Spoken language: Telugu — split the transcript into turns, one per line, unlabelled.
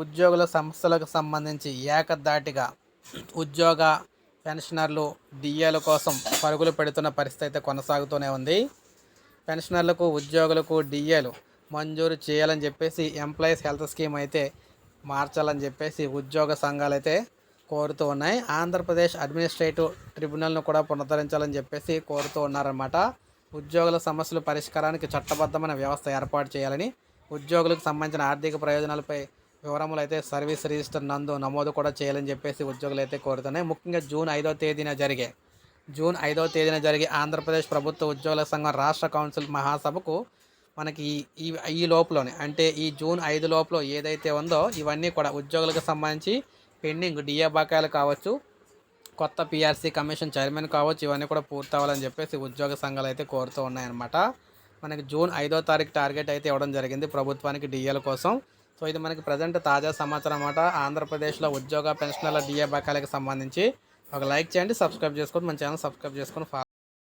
ఉద్యోగుల సమస్యలకు సంబంధించి ఏకధాటిగా ఉద్యోగ పెన్షనర్లు డిఏల కోసం పరుగులు పెడుతున్న పరిస్థితి అయితే కొనసాగుతూనే ఉంది. పెన్షనర్లకు ఉద్యోగులకు డిఏలు మంజూరు చేయాలని చెప్పేసి ఎంప్లాయీస్ హెల్త్ స్కీమ్ అయితే మార్చాలని చెప్పేసి ఉద్యోగ సంఘాలు అయితే కోరుతూ ఉన్నాయి. ఆంధ్రప్రదేశ్ అడ్మినిస్ట్రేటివ్ ట్రిబ్యునల్ను కూడా పునరుద్ధరించాలని చెప్పేసి కోరుతూ ఉన్నారన్నమాట. ఉద్యోగుల సమస్యల పరిష్కారానికి చట్టబద్ధమైన వ్యవస్థ ఏర్పాటు చేయాలని ఉద్యోగులకు సంబంధించిన ఆర్థిక ప్రయోజనాలపై వివరములు అయితే సర్వీస్ రిజిస్టర్ నందు నమోదు కూడా చేయాలని చెప్పేసి ఉద్యోగులు అయితే కోరుతున్నాయి. ముఖ్యంగా జూన్ ఐదో తేదీన జరిగే జూన్ ఐదో తేదీన జరిగే ఆంధ్రప్రదేశ్ ప్రభుత్వ ఉద్యోగుల సంఘం రాష్ట్ర కౌన్సిల్ మహాసభకు మనకి ఈ ఈ ఈ లోపలనే అంటే ఈ జూన్ ఐదు లోపల ఏదైతే ఉందో ఇవన్నీ కూడా ఉద్యోగులకు సంబంధించి పెండింగ్ డిఏ బకాయిలు కావచ్చు కొత్త పిఆర్సీ కమిషన్ చైర్మన్ కావచ్చు ఇవన్నీ కూడా పూర్తవ్వాలని చెప్పేసి ఉద్యోగ సంఘాలు అయితే కోరుతూ ఉన్నాయన్నమాట. మనకి జూన్ ఐదో తారీఖు టార్గెట్ అయితే ఇవ్వడం జరిగింది ప్రభుత్వానికి డిఏల కోసం. సో ఇది మనకి ప్రజెంట్ తాజా సమాచారం అన్నమాట. ఆంధ్రప్రదేశ్లో ఉద్యోగ పెన్షన్ల డిఏ బకాయిలకు సంబంధించి. ఒక లైక్ చేయండి సబ్స్క్రైబ్ చేసుకోండి మన ఛానల్ సబ్స్క్రైబ్ చేసుకొని ఫాలో